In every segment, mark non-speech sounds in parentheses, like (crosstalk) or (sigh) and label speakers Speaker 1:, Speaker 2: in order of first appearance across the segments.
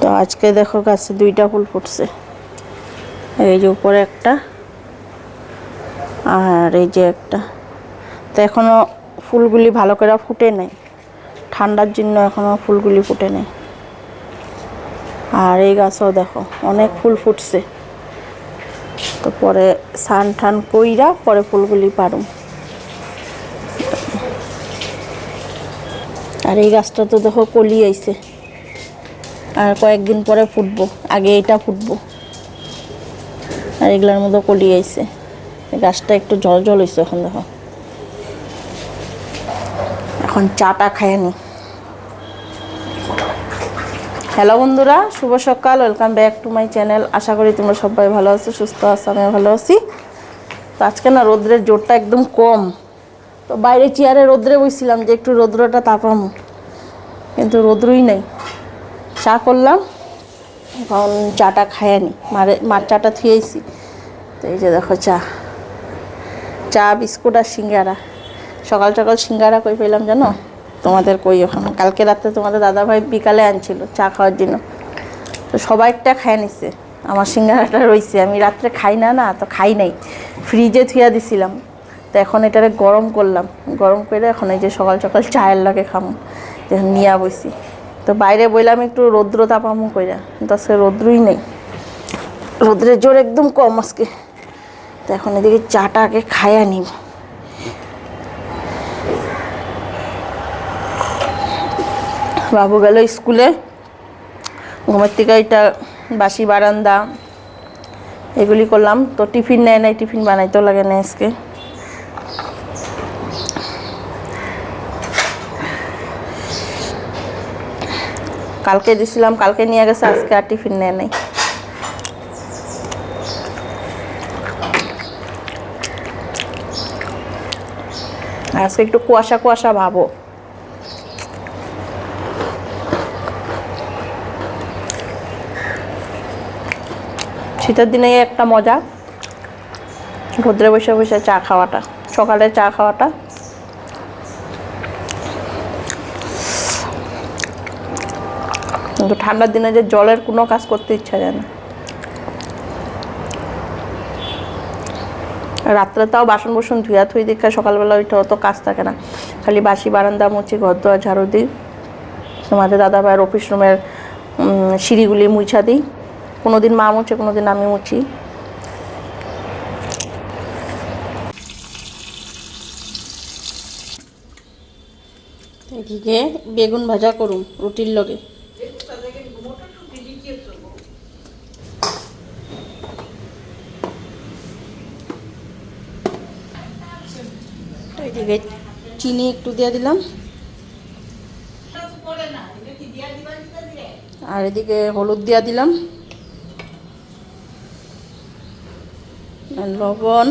Speaker 1: তো আজকে দেখো গাছে দুইটা ফুল ফুটছে। এই যে উপরে একটা আর এই যে একটা। তো এখনও ফুলগুলি ভালো করে ফুটে নাই। ঠান্ডার জন্য এখনও ফুলগুলি ফুটে নেই। আর এই গাছও দেখো, অনেক ফুল ফুটছে। তো পরে সান ঠান কইরা পরে ফুলগুলি পারুম। আর এই গাছটা তো দেখো কলি আইছে। আর কয়েকদিন পরে ফুটবো। আগে এটা ফুটবো। আর এগুলার মধ্যে কলি আইছে। গাছটা একটু জল জল হয়েছে এখন দেখো। এখন চাটা খায় নি হ্যালো বন্ধুরা, শুভ সকাল। Welcome back to my channel আশা করি তোমরা সবাই ভালো আছো, সুস্থ আছো, আমিও ভালো আছি। তো আজকে না রোদ্রের জোরটা একদম কম। তো বাইরে চেয়ারে রোদ্রে বসছিলাম যে একটু রোদ্রটা তাপামো কিন্তু রোদ্রই নেই। চা করলাম, এখন চাটা খায়ানি মারে, মার চাটা থুয়েছি তো এই যে দেখো চা। চা, বিস্কুট আর সিঙ্গারা। সকাল সকাল সিঙ্গারা কই পেলাম জানো? তোমাদের কই ওখানে কালকে রাতে তোমাদের দাদাভাই বিকালে আনছিল চা খাওয়ার জন্য। তো সবাইটা খায় নিছে। আমার সিঙ্গারাটা রইছে। আমি রাত্রে খাই না না, তো খাই নাই। ফ্রিজে থুয়া দিছিলাম। তো এখন এটারে গরম করলাম। গরম করে এখন এই যে সকাল সকাল চায়ের লাগে খামো। যখন নিয়ে বইছি। তো বাইরে বইলাম একটু রৌদ্র তাপামো কইরা, কিন্তু আজকে রৌদ্রই নেই। রৌদ্রের জোর একদম কম আজকে। তো এখন এদিকে চাটা আগে খায়া নিব। বাবু গেল স্কুলে। ঘুমের থেকে এটা বাসি বারান্দা, এগুলি করলাম। তো টিফিন নেয় নাই, টিফিন বানাইতেও লাগে না আজকে। কালকে দিছিলাম, কালকে নিয়ে গেছে, আজকে আর টিফিন নেয় নাই। আজকে একটু কুয়াশা কুয়াশা ভাবো। শীতের দিনে একটা মজা রোদ্রে বসে বসে চা খাওয়াটা, সকালে চা খাওয়াটা। কিন্তু ঠান্ডার দিনে যে জলের কোনো কাজ করতে ইচ্ছা যায় না। রাত্রে তাও বাসন বসন ধুয়া থুই দীক্ষা সকালবেলা ওইটা অত কাজ থাকে না। খালি বাসি বারান্দা মুছি ঘর দোয়া ঝাড়ু দিই। তোমাদের দাদা ভাইয়ের অফিস রুমের সিঁড়িগুলি মুছা দিই। কোনো দিন মা মুছে কোনো দিন আমি মুছি। এদিকে বেগুন ভাজা করুম রুটির লগে। এদিকে চিনি একটু দিয়ে দিলাম। আর এদিকে হলুদ দিয়ে দিলাম। লবণ,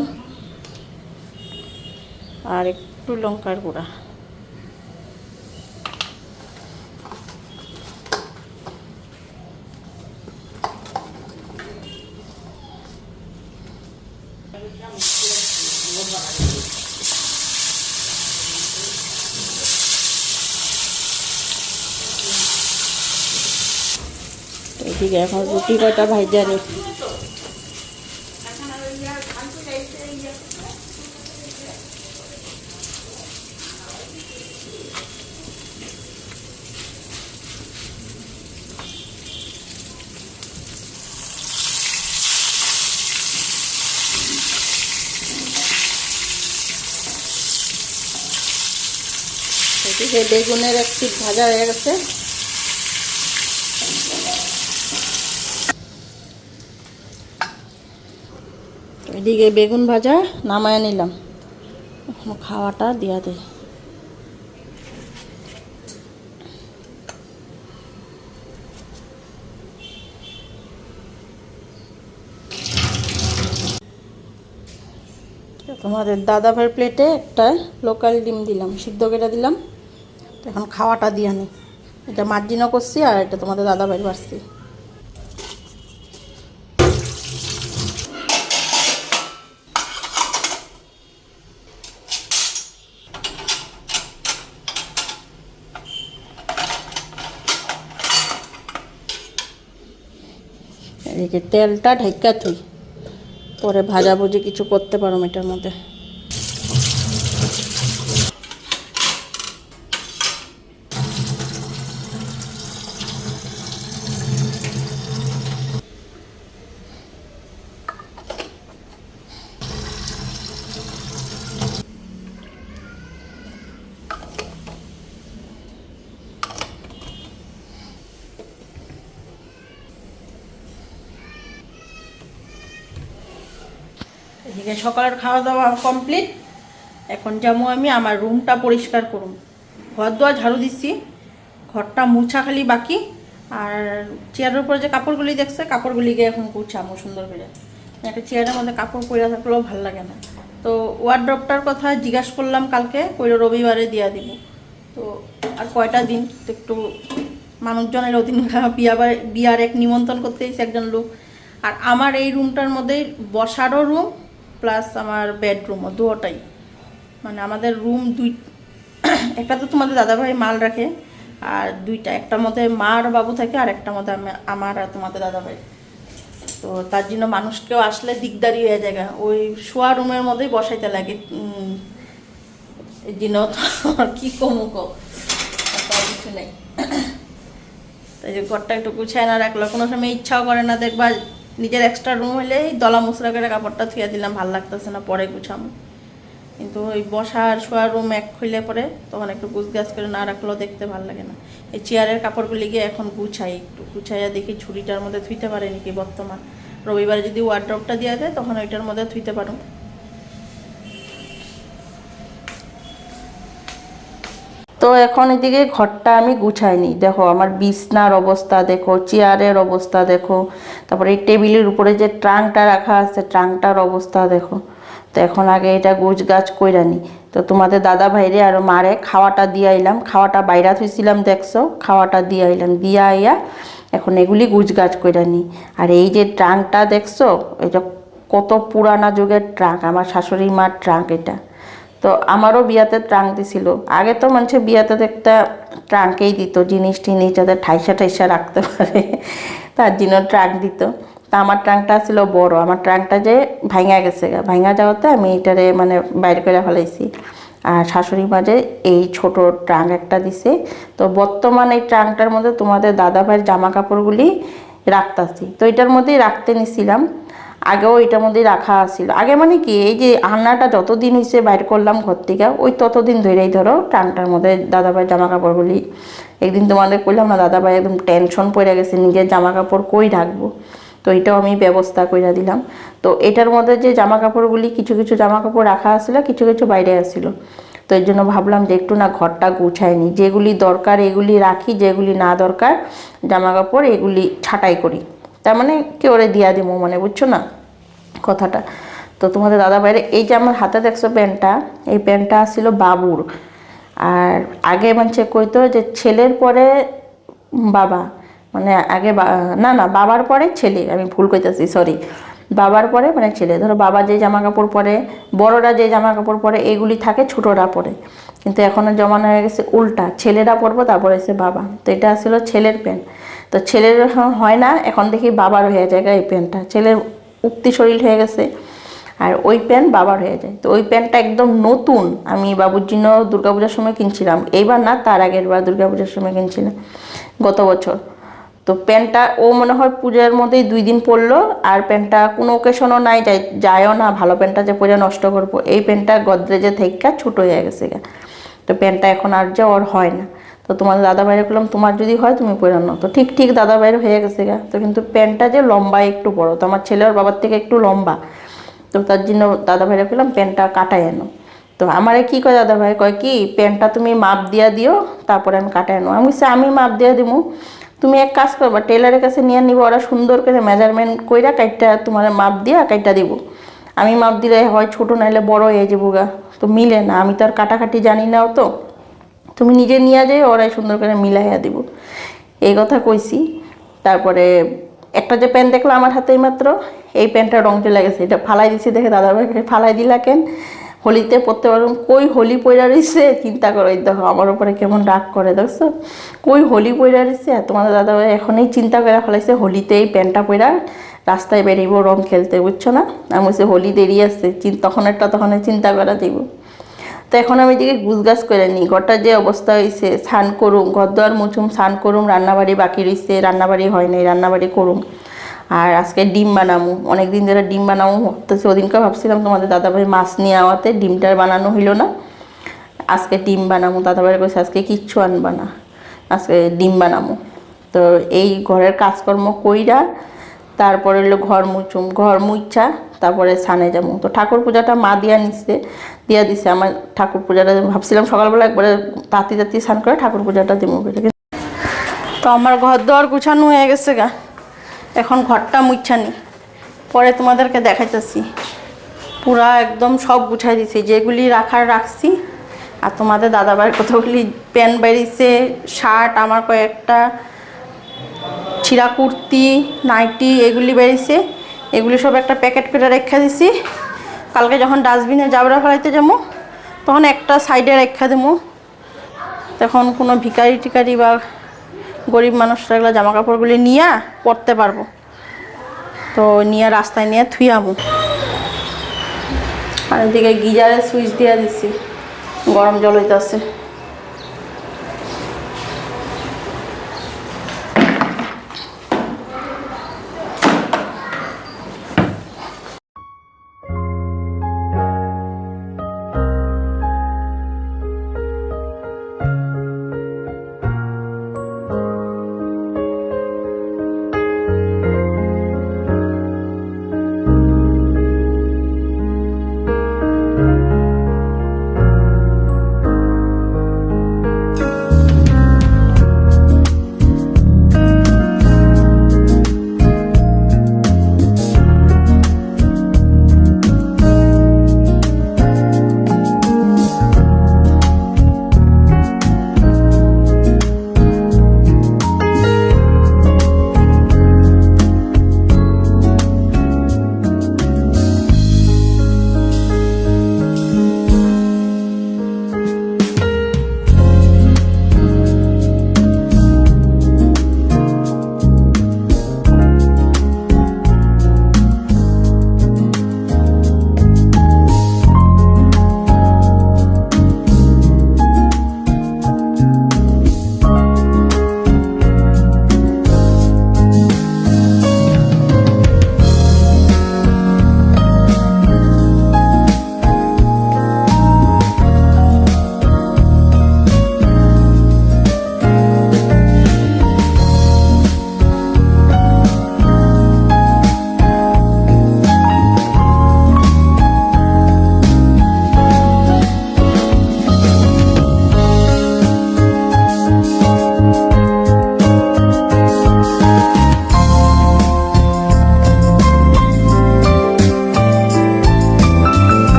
Speaker 1: আর একটু লঙ্কার গুঁড়া। এদিকে এখন রুটি কয়টা ভাইজা এদিকে বেগুনের একটি ভাজা হয়ে গেছে। এদিকে বেগুন ভাজা নামায় নিলাম। খাওয়াটা দিয়া দেয় তোমাদের দাদা ভাইয়ের প্লেটে একটা লোকাল ডিম দিলাম, সিদ্ধ কেটে দিলাম। এখন খাওয়াটা দিয়া নি। এটা মার্জিনও করছি আর এটা তোমাদের দাদা ভাইয়ের বাড়ছি। যে তেলটা ঢেকা থুই। পরে ভাজাভুজি কিছু করতে পারো এটার মধ্যে এদিকে সকালের খাওয়া দাওয়া কমপ্লিট এখন যাব আমি, আমার রুমটা পরিষ্কার করুন। ঘর দোয়া ঝাড়ু দিচ্ছি। ঘরটা মুছা খালি বাকি। আর চেয়ারের উপরে যে কাপড়গুলি দেখছে, কাপড়গুলিকে এখন গুছামো সুন্দর করে। একটা চেয়ারের মধ্যে কাপড় পরে থাকলেও ভালো লাগে না। তো ওয়ার্ড্রপটার কথা জিজ্ঞাসা করলাম কালকে, কইলো রবিবারে দিয়া দিব। তো আর কয়টা দিন? তো একটু মানুষজনের অধীন (laughs) বিয়া বাড়ি- বিয়ার এক নিমন্ত্রণ করতে একজন লোক। আর আমার এই রুমটার মধ্যে বসারও রুম প্লাস আমার বেডরুমও দুটাই। মানে আমাদের রুম দুই, একটা তো তোমাদের দাদাভাই মাল রাখে, আর দুইটা, একটার মধ্যে মা আর বাবু থাকে, আর একটার মধ্যে আমার আর তোমাদের দাদাভাই। তো তার জন্য মানুষ কেউ আসলে দিকদারি হয়ে যায় ওই শোয়া রুমের মধ্যেই বসাইতে লাগে আর কি কমু তার কিছু নেই। তাই যে ঘরটা একটু গুছায় না রাখল কোনো সময় ইচ্ছাও করে না দেখবা নিজের এক্সট্রা রুম হলে এই দলা মুসরা করে কাপড়টা থুয়ে দিলাম, ভালো লাগতেছে না, পরে গুছামো। কিন্তু ওই বসার শোয়ার রুম এক খুলে পরে তখন একটু গুছ গাছ করে না রাখলেও দেখতে ভালো লাগে না। এই চেয়ারের কাপড়গুলি গিয়ে এখন গুছাই একটু, গুছাইয়া দেখি ছুরিটার মধ্যে থুইতে পারে নাকি বর্তমান। রবিবারে যদি ওয়ার্ড্রপটা দেওয়া যায় তখন ওইটার মধ্যে থুইতে পারো তো এখন এদিকে ঘরটা আমি গুছাইনি। দেখো আমার বিছনার অবস্থা, দেখো চেয়ারের অবস্থা, দেখো। তারপরে এই টেবিলের উপরে যে ট্রাঙ্কটা রাখা আছে, ট্রাঙ্কটার অবস্থা, দেখো। তো এখন আগে এটা গুছ গাছ কইরা নি। তো তোমাদের দাদা ভাইরে আর মারে খাওয়াটা দিয়ে আইলাম। খাওয়াটা বাইরা থুইছিলাম, দেখছ? খাওয়াটা দিয়ে আইলাম। দিয়া আইয়া এখন এগুলি গুছ গাছ কইরা আর এই যে ট্রাঙ্কটা, দেখছ? এটা কত পুরানা যুগের ট্রাঙ্ক। আমার শাশুড়ি মার ট্রাঙ্ক এটা। তো আমারও বিয়াতে ট্রাঙ্ক দিছিল। আগে তো মানুষের বিয়াতে একটা ট্রাঙ্কেই দিত, জিনিস টিনিস যাতে ঠাইসা ঠাইসা রাখতে পারে, তার জন্য ট্রাঙ্ক দিত। তা আমার ট্রাঙ্কটা ছিল বড়, আমার ট্রাঙ্কটা যে ভাঙা গেছে গা। ভাঙা যাওয়াতে আমি এটারে মানে বাইরে করে ফেলাইছি। আর শাশুড়ি মাঝে এই ছোট ট্রাঙ্ক একটা দিছে। তো বর্তমান এই ট্রাঙ্কটার মধ্যে তোমাদের দাদা ভাইয়ের জামা কাপড়গুলি রাখতাছি। তো এটার মধ্যেই রাখতে নিছিলাম। আগেও এটার মধ্যে রাখা ছিল আগে মানে কি, এই যে আন্নাটা যতদিন হয়েছে বাইর করলাম ঘর থেকে, ওই ততদিন ধরেই ধরো টানটার মধ্যে দাদাভাই জামা কাপড়গুলি একদিন তোমাদের কইলাম না, দাদাভাই একদম টেনশন পড়ে গেছে, নিজের জামা কাপড় কই রাখব? তো এটাও আমি ব্যবস্থা করে দিলাম। তো এটার মধ্যে যে জামা কাপড়গুলি কিছু কিছু জামা কাপড় রাখা আসছিল কিছু কিছু বাইরে আসছিল তো এর জন্য ভাবলাম যে একটু না ঘরটা গুছাই নি। যেগুলি দরকার, এগুলি রাখি, যেগুলি না দরকার জামা কাপড় এগুলি ছাঁটাই করি। তার মানে কেউ ওরে দিয়া দিব মানে বুঝছ না কথাটা। তো তোমাদের দাদা বাইরে এই যে আমার হাতে দেখছ প্যান্টটা, এই প্যান্টটা আসছিল বাবুর। আর আগে মানে কইতো যে ছেলের পরে বাবা মানে আগে না না, বাবার পরে ছেলে, আমি ভুল কইতাছি সরি বাবার পরে মানে ছেলে। ধরো বাবা যে জামা কাপড় পরে, বড়রা যে জামা কাপড় পরে, এগুলি থাকে ছোটরা পরে। কিন্তু এখনও জমানো হয়ে গেছে উল্টা। ছেলেরা পরবো, তারপরে এসে বাবা। তো এটা ছিল ছেলের প্যান্ট। তো ছেলের হয় না, এখন দেখি বাবার হয়ে যায় এই প্যান্টটা। ছেলের উক্তি শরীর হয়ে গেছে, আর ওই প্যান্ট বাবার হয়ে যায়। তো ওই প্যান্টটা একদম নতুন, আমি বাবুর জন্য দুর্গাপূজার সময় কিনছিলাম। এইবার না, তার আগের বার দুর্গাপূজার সময় কিনছিলাম, গত বছর। তো প্যান্টটা ও মনে হয় পূজার মধ্যেই দুই দিন পরলো, আর প্যান্টটা কোনো ওকেশনও নাই, যাই যায়ও না, ভালো প্যান্টটা যে পূজা নষ্ট করব। এই প্যান্টটা গদরেজে থেকে ছোটো হয়ে গেছে গা। তো প্যান্টটা এখন আর যে ওর হয় না। তো তোমার দাদা বাইরে করলাম তোমার যদি হয় তুমি পরে নাও। তো ঠিক ঠিক দাদা বাইরে হয়ে গেছে গা। তো কিন্তু প্যান্টটা যে লম্বা একটু বড় তো আমার ছেলে ওর বাবার থেকে একটু লম্বা। তো তার জন্য দাদা ভাইরা করলাম প্যান্টটা কাটাই আনো। তো আমারে কি কয় দাদা ভাই কয় কি প্যান্টটা তুমি মাপ দিয়া দিও তারপরে আমি কাটাই আনো। আমি বলছি, আমি মাপ দিয়া দিমু। তুমি এক কাজ করবা টেলারের কাছে নিয়ে নিবো ওরা সুন্দর করে মেজারমেন্ট কইরা কাইটটা তোমার মাপ দিয়া কাইটটা দিব। আমি মাপ দিলে হয় ছোটো নাইলে বড় হয়ে যাব গা। তো মিলে না আমি তো আর কাটাকাটি জানি নাও তো। তুমি নিজে নিয়ে যাই ওরাই সুন্দর করে মিলাইয়া দিব। এই কথা কইছি। তারপরে একটা যে প্যান্ট দেখল আমার হাতেই মাত্র এই প্যান্টটা রং চলে গেছে। এটা ফালাই দিছি দেখে দাদা ভাই ফালাই দিলা কেন? হোলিতে পড়তে পারবেন কই হোলি পয়রা রইছে? চিন্তা করো, এই দেখো আমার উপরে কেমন রাগ করে, দেখছ? কই হোলি পয়রা রইছে? আর তোমাদের দাদা ভাই এখনই চিন্তা করে ফেলাইছে, হোলিতে এই প্যান্টটা পয়রা রাস্তায় বেরিয়েব রং খেলতে, বুঝছ না? আমি বলছি, হোলি দেরি চিন- তখন একটা তখন চিন্তা করা দিব তো এখন আমি দিকে গুছগাছ করে নিই। ঘরটার যে অবস্থা হয়েছে স্নান করুম ঘর দোয়ার মুছুম, স্নান করুম, রান্নাবাড়ি বাকি রয়েছে রান্নাবাড়ি হয় নাই, রান্নাবাড়ি করুম। আর আজকে ডিম বানামু। অনেক দিন ধরে ডিম বানামু, ভাবতেছি, ওদিনকে ভাবছিলাম তোমাদের দাদাভাই মাছ নিয়ে আওয়াতে ডিমটার বানানো হইল না। আজকে ডিম বানামু, দাদাভাই কইছে, আজকে কিচ্ছু আনবা না, আজকে ডিম বানামু। তো এই ঘরের কাজকর্ম কইরা তারপরে হলো ঘর মুচুম, ঘর মুইচা, তারপরে ছানে যাব। তো ঠাকুর পূজাটা মা দিয়া নিচ্ছে দিয়া দিছে আমার ঠাকুর পূজাটা। ভাবছিলাম সকালবেলা একবারে তাঁতি তাঁতি স্নান করে ঠাকুর পূজাটা দিব তো আমার ঘর দোয়ার গুছানো হয়ে গেছে গা। এখন ঘরটা মুছানি পরে তোমাদেরকে দেখাইতেছি। পুরা একদম সব গুছাই দিছি। যেগুলি রাখার রাখছি, আর তোমাদের দাদাভাইয়ের কতগুলি প্যান্ট বেরিয়েছে শার্ট, আমার কয়েকটা ছিঁড়া কুর্তি, নাইটি, এগুলি বেরিয়েছে। এগুলি সব একটা প্যাকেট করে রেখে দিছি। কালকে যখন ডাস্টবিনে জাবরা ফেলাইতে যাব, তখন একটা সাইডে রেখা দেবো। তখন কোনো ভিকারি টিকারি বা গরিব মানুষরা এগুলো জামা কাপড়গুলি নিয়ে পরতে পারব। তো নিয়ে রাস্তায় নিয়ে থুয়ামু আর এদিকে গিজারে সুইচ দিয়ে দিছি। গরম জল হইতেছে।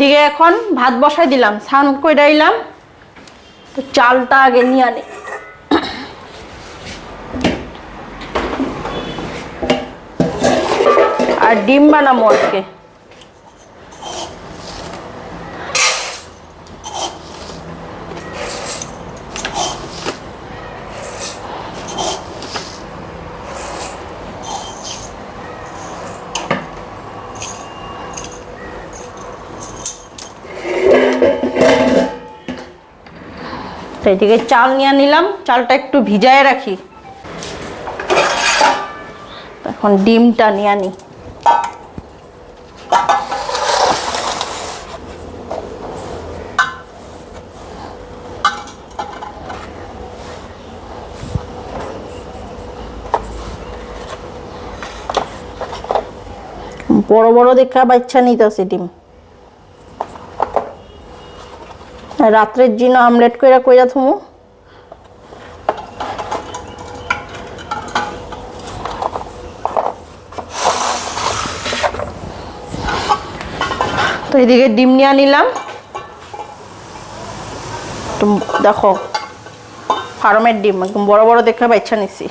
Speaker 1: তো এইদিকে এখন ভাত বসাই দিলাম, স্নান করে দিলাম তো চালটা আগে নিয়ে আনে। আর ডিম বানাবো আজকে। এদিকে চাল নিয়ে নিলাম। চালটা একটু ভিজায় রাখি। এখন ডিমটা নিয়ে নিই বড় বড় দেখা বাচ্চা নিতেছে ডিম আর রাত্রের জন্য আমলেট কইরা কইরা থুমু? তো এদিকে ডিম নিয়ে নিলাম তো দেখো, ফার্মের ডিম, একদম বড় বড় দেখে বাচ্চা নিছি।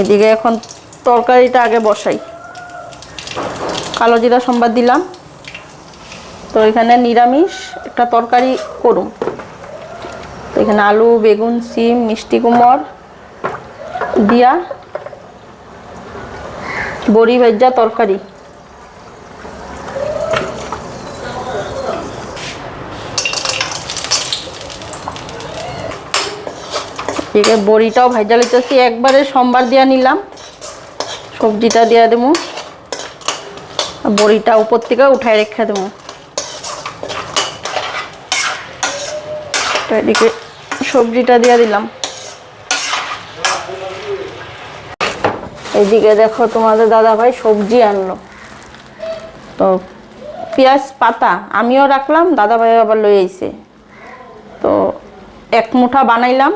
Speaker 1: এদিকে এখন তরকারিটা আগে বসাই। কালো জিরা সম্বাদ দিলাম। তো এখানে নিরামিষ একটা তরকারি করুন। তো এখানে আলু, বেগুন, সিম, মিষ্টি কুমড় দিয়া বড়ি ভেজা তরকারি। এদিকে বড়িটাও ভাজা লিতেছি একবারে সোমবার দিয়া নিলাম। সবজিটা দিয়া দেবো। বড়িটা উপর থেকে উঠায় রেখে দেবো। এদিকে সবজিটা দিয়ে দিলাম। এদিকে দেখো তোমাদের দাদা ভাই সবজি আনলো। তো পেঁয়াজ পাতা আমিও রাখলাম দাদা ভাই আবার লই আইছে। তো এক মুঠা বানাইলাম।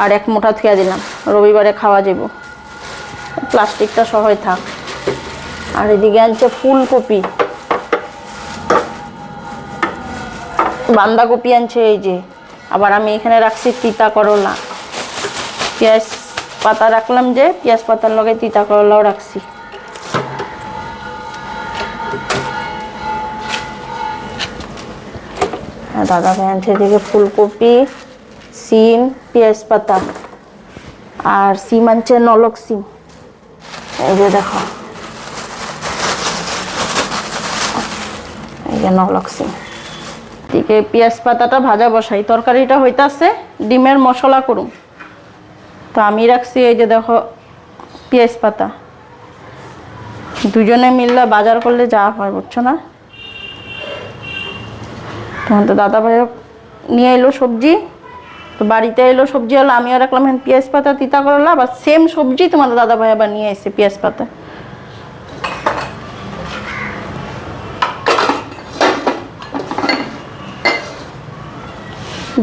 Speaker 1: আর এক মুঠা থুয়া দিলাম। রবিবারে খাওয়া যাব প্লাস্টিকটা সহই থাক। আর এদিকে আনছে ফুলকপি। বান্দাকপি আনছে এই যে। আবার আমি এখানে রাখছি তিতা করলা। পেঁয়াজ পাতা রাখলাম যে, পেঁয়াজ পাতার লগে তিতা করলাও রাখছি। দাদা ভাই আনছে এদিকে ফুলকপি। সিম পেঁয়াজ পাতা আর সিম আনছে নলক সিম। এই যে দেখো। এই যে নলক সিম। এদিকে পেঁয়াজ পাতাটা ভাজা বসাই। তরকারিটা হইতাছে ডিমের মশলা করুম তো আমি রাখছি এই যে দেখো পেঁয়াজ পাতা। দুজনে মিললে বাজার করলে যা হয়, বুঝছ না? তখন তো দাদা ভাই নিয়ে এলো সবজি। তো বাড়িতে এলো সবজি হলো, আমিও রাখলাম হ্যাঁ পেঁয়াজ পাতা, তিতা করলা, আবার সেম সবজি তোমাদের দাদা ভাই আবার নিয়ে এসে পেঁয়াজ পাতা।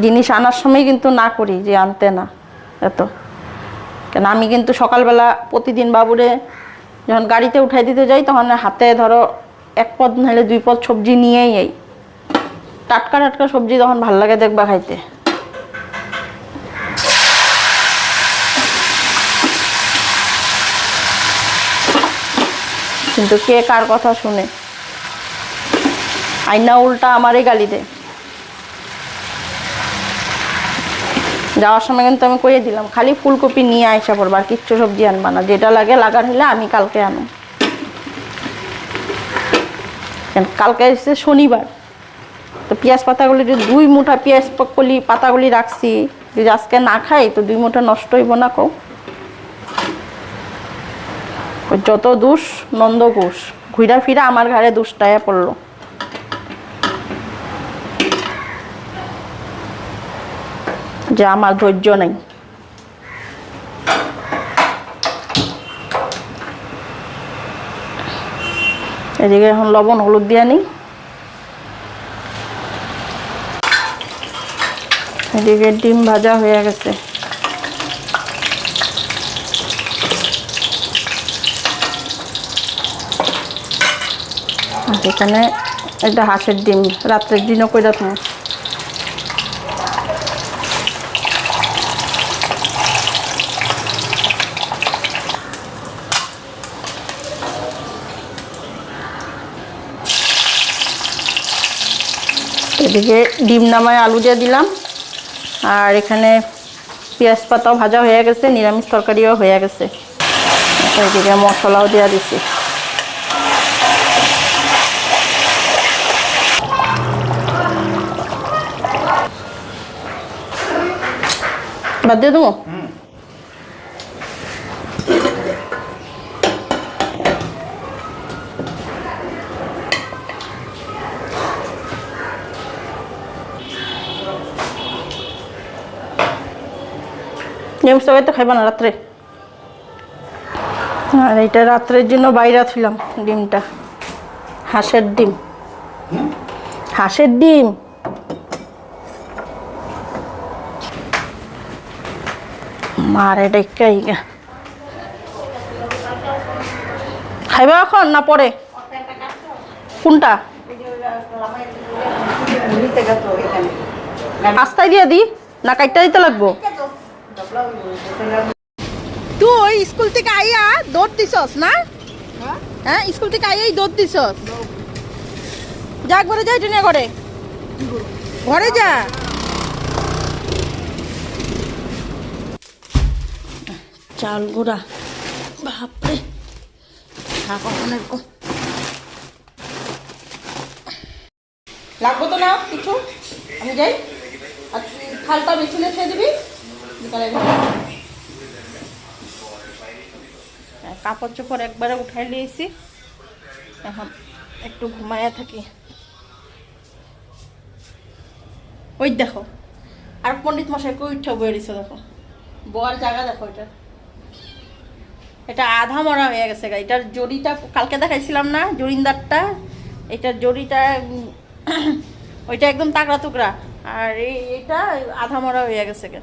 Speaker 1: জিনিস আনার সময় কিন্তু না করি, যে আনতে না, এত। কেন আমি কিন্তু সকালবেলা প্রতিদিন বাবুরে যখন গাড়িতে উঠাই দিতে যাই, তখন হাতে ধরো এক পদ নাহলে দুই পদ সবজি নিয়েই এই টাটকা টাটকা সবজি তখন ভালো লাগে দেখবা খাইতে। কিন্তু কে কার কথা শুনে? আইনা উল্টা আমারই গালি দেয় যাওয়ার সময় কিন্তু আমি কইয়ে দিলাম, খালি ফুলকপি নিয়ে আইসা পড়বা আর কিচ্ছু সবজি আনবা না। যেটা লাগে লাগার হলে আমি কালকে আনো। কালকে এসেছে শনিবার। তো পেঁয়াজ পাতাগুলি যদি দুই মুঠা পেঁয়াজ কলি পাতাগুলি রাখছি, যদি আজকে না খাই, তো দুই মুঠা নষ্ট হইব না ওই যত দুষ নন্দ ঘোষ ঘুরা ফিরা আমার ঘরে দুষ্টায় পড়ল। যে আমার ধৈর্য নেই। এদিকে এখন লবণ, হলুদ দিয়ে নিই। এদিকে ডিম ভাজা হয়ে গেছে। এখানে এটা হাঁসের ডিম, রাত্রের দিনও কইরা তুমি এদিকে ডিম নামায় আলু দিয়ে দিলাম, আর এখানে পেঁয়াজ পাতাও ভাজা হয়ে গেছে, নিরামিষ তরকারিও হয়ে গেছে। এদিকে মশলাও দেওয়া দিছি। বাদ দিয়ে দেবো? তরকারি তো খাইবা না রাত্রে। আর এইটা রাত্রের জন্য বাইরে ছিলাম ডিমটা। হাঁসের ডিম। হাঁসের ডিম? মারে ডেকাই খাইবা এখন না পরে? কোনটা? আস্তায় দিয়ে দি না কাইটটা দিতে লাগবো? তুই স্কুল থেকে আইয়া দৌড় দিছস না? হ্যাঁ? স্কুল থেকে আইয়াই দৌড় দিছস? যা একবারে যাই ট্রেনে করে ঘরে যা। চাল গুঁড়া। বাপরে। কখন লাগবো তো না কিছু? আমি যাই। আর খালটা মেশিনে ছেড়ে দিবি। বিকালে হ্যাঁ, কাপড় চোপড় একবারে উঠাই নিয়েছি। এখন একটু ঘুমাইয়া থাকি। ওই দেখো আর পণ্ডিত মশাই কই উঠে বয়ে দিছে দেখো। বয়ার জায়গা দেখো এটা। এটা আধা মরা হয়ে গেছে গা। এটার জড়িটা কালকে দেখাইছিলাম না, জরিন্দারটা? এটার জড়িটা (coughs) ওইটা একদম তাকড়া টুকরা আর এটা আধা মরা হয়ে গেছে গা।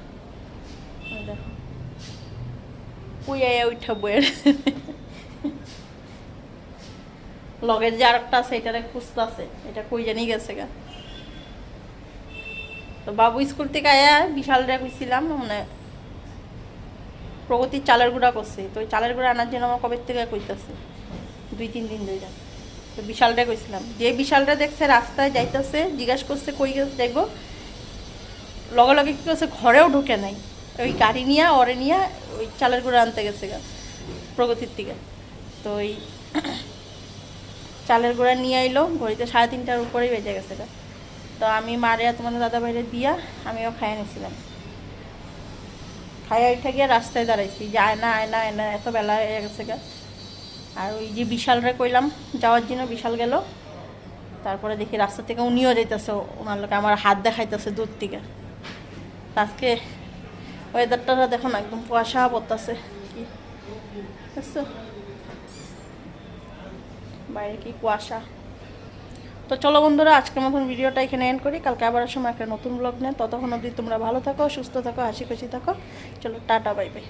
Speaker 1: লগের যে আরেকটা আছে, এটারে খুঁজতেছে। এটা কই জানি গেছে গা। তো বাবু স্কুল থেকে আয়া বিশাল রে কইছিলাম মানে প্রগতির চালের গুঁড়া করছে। তো ওই চালের গুঁড়া আনার জন্য আমার কবে থেকে কইতাছে? দুই, তিন দিন ধরে তো বিশালটা কইছিলাম। যে বিশালটা দেখছে রাস্তায় যাইতেছে, জিজ্ঞাসা করছে, কই যাইবো? লগে লগে কী করছে, ঘরেও ঢুকে নাই। ওই গাড়ি নিয়ে ওরে নিয়ে ওই চালের গুঁড়া আনতে গেছে গা, প্রগতির দিকে। তো ওই (clears throat) চালের গুঁড়া নিয়ে আইলো, ঘড়িতে সাড়ে তিনটার উপরেই বেজে গেছে গা। তো আমি মারিয়া তোমাদের দাদা বাইরে দিয়া, আমিও খাইয়ে নিয়েছিলাম খাইয়া উঠে গিয়ে রাস্তায় দাঁড়াইছি। যে আয় না আয় না, আয় এত বেলা হয়ে গেছে গা। আর ওই যে বিশালরে কইলাম, যাওয়ার জন্য বিশাল গেল। তারপরে দেখি রাস্তা থেকে উনিও যাইতেছে ওনার লোকে আমার হাত দেখাইতেছে দূর থেকে। আজকে ওয়েদারটা দেখো না একদম কুয়াশা পড়তেছে। কি? বাইরে কি কুয়াশা? তো চলো বন্ধুরা, আজকের মতন ভিডিওটা এখানে এন্ড করি। কালকে আবার সময় একটা নতুন ব্লগ নেন ততক্ষণ অবধি তোমরা ভালো থাকো, সুস্থ থাকো, হাসি খুশি থাকো। চলো, টাটা বাই বাই